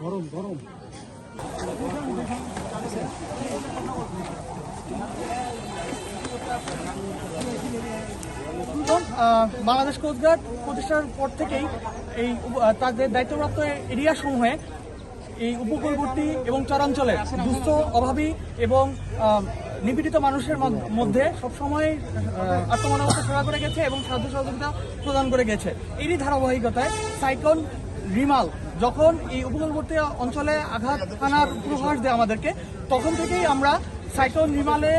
গরম গরম বাংলাদেশ কোস্টগার্ড প্রতিষ্ঠার পর থেকেই এই তাদের দায়িত্বপ্রাপ্ত এরিয়া সমূহে এই উপকূলবর্তী এবং চরাঞ্চলে দুস্থ, অভাবী এবং নিপীড়িত মানুষের মধ্য- সবসময় আত্মমানবতা সেবা করে গেছে এবং সাহায্য সহযোগিতা প্রদান করে গেছে। এরই ধারাবাহিকতায় সাইকন রিমাল যখন এই উপকূলবর্তী অঞ্চলে আঘাত আনার পূর্বাভাস দেয় আমাদেরকে, তখন থেকেই আমরা সাইক্লোন রিমালে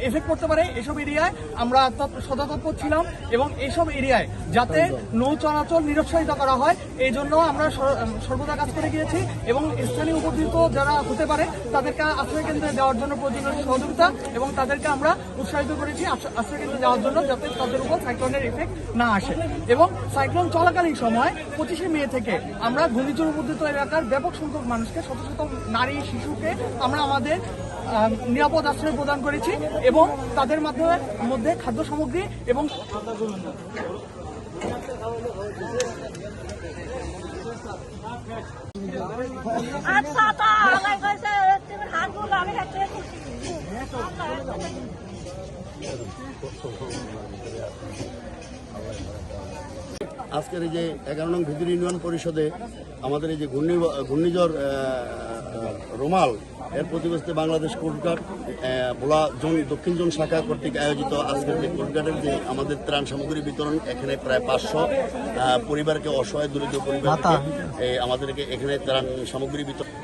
এফেক্ট করতে পারে এসব এরিয়ায় আমরা তৎ- সদা-তৎপর ছিলাম এবং এইসব এরিয়ায় যাতে নৌ চলাচল নিরুৎসাহিত করা হয় এই জন্য আমরা সর্বদা কাজ করে গিয়েছি এবং স্থানীয় উপকৃত যারা হতে পারে তাদেরকে আশ্রয় কেন্দ্রে দেওয়ার জন্য প্রয়োজনীয় সহযোগিতা এবং তাদেরকে আমরা উৎসাহিত করেছি আশ্র- আশ্রয় কেন্দ্রে যাওয়ার জন্য যাতে তাদের উপর সাইক্লোনের এফেক্ট না আসে। এবং সাইক্লোন চলাকালীন সময় পঁচিশে মে থেকে আমরা ঘূর্ণিঝড় উপদ্রুত এলাকার ব্যাপক সংখ্যক মানুষকে শত শত নারী শিশুকে আমরা আমাদের নিরাপদ আশ্রয় প্রদান করেছি এবং তাদের মাধ্যমে মধ্যে খাদ্য সামগ্রী এবং আচ্ছা আজকের এই যে এগারো নং ভিদির ইউনিয়ন পরিষদে আমাদের এই যে ঘূর্ণি ঘূর্ণিঝড় রোমাল এর প্রতিবেশী বাংলাদেশ কোস্টগার্ড আহ, ভোলা জোন দক্ষিণ জোন শাখা কর্তৃক আয়োজিত আজকের যে কোস্টগার্ডের যে আমাদের ত্রাণ সামগ্রী বিতরণ এখানে প্রায় পাঁচশো পরিবারকে অসহায় দরিদ্র পরিবারকে আমাদেরকে এখানে ত্রাণ সামগ্রী বিতরণ